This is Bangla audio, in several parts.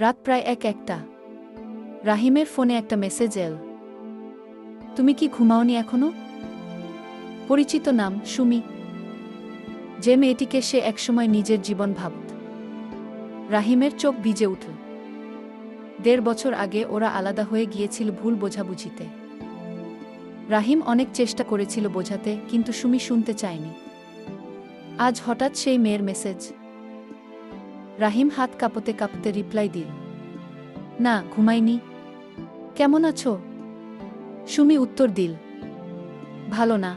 রাত প্রায় এক একটা। রাহিমের ফোনে একটা মেসেজ এল। তুমি কি ঘুমাওনি এখনও? পরিচিত নাম সুমি। যে মেয়েটিকে সে একসময় নিজের জীবন ভাবত। রাহিমের চোখ ভিজে উঠল। দেড় বছর আগে ওরা আলাদা হয়ে গিয়েছিল ভুল বোঝাবুঝিতে। রাহিম অনেক চেষ্টা করেছিল বোঝাতে, কিন্তু সুমি শুনতে চায়নি। আজ হঠাৎ সেই মেয়ের মেসেজ। রাহিম হাত কাঁপতে কাঁপতে রিপ্লাই দিল, না, ঘুমাইনি। কেমন আছো? সুমি উত্তর দিল, ভালো না।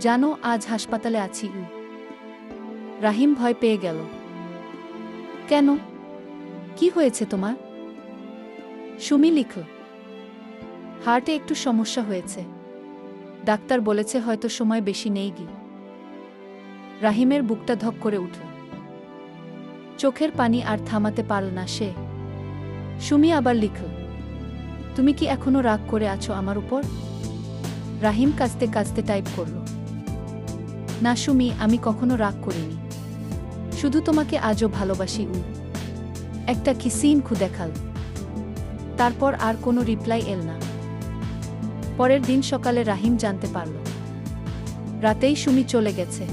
জানো, আজ হাসপাতালে আছি। রাহিম ভয় পেয়ে গেল, কেন? কি হয়েছে তোমার? সুমি লিখল, হার্টে একটু সমস্যা হয়েছে। ডাক্তার বলেছে হয়তো সময় বেশি নেই গি রাহিমের বুকটা ধক করে উঠল চোখের পানি আর থামাতে পারল না সে। সুমি আবার লিখল, তুমি কি এখনও রাগ করে আছো আমার উপর? রাহিম কাঁচতে কাঁচতে টাইপ করল, না সুমি, আমি কখনো রাগ করিনি। শুধু তোমাকে আজও ভালোবাসি উ একটা কি সিন খু দেখাল। তারপর আর কোনো রিপ্লাই এল না। পরের দিন সকালে রাহিম জানতে পারল, রাতেই সুমি চলে গেছে।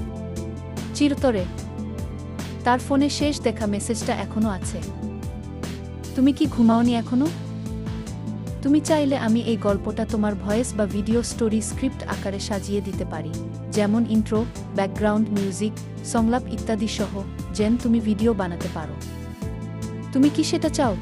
চিরতরে তার ফোনে শেষ দেখা মেসেজটা এখনও আছে। তুমি কি ঘুমাওনি এখনও? তুমি চাইলে আমি এই গল্পটা তোমার ভয়েস বা ভিডিও স্টোরি স্ক্রিপ্ট আকারে সাজিয়ে দিতে পারি, যেমন ইন্ট্রো, ব্যাকগ্রাউন্ড, মিউজিক, সংলাপ ইত্যাদি সহ, যেন তুমি ভিডিও বানাতে পারো। তুমি কি সেটা চাও?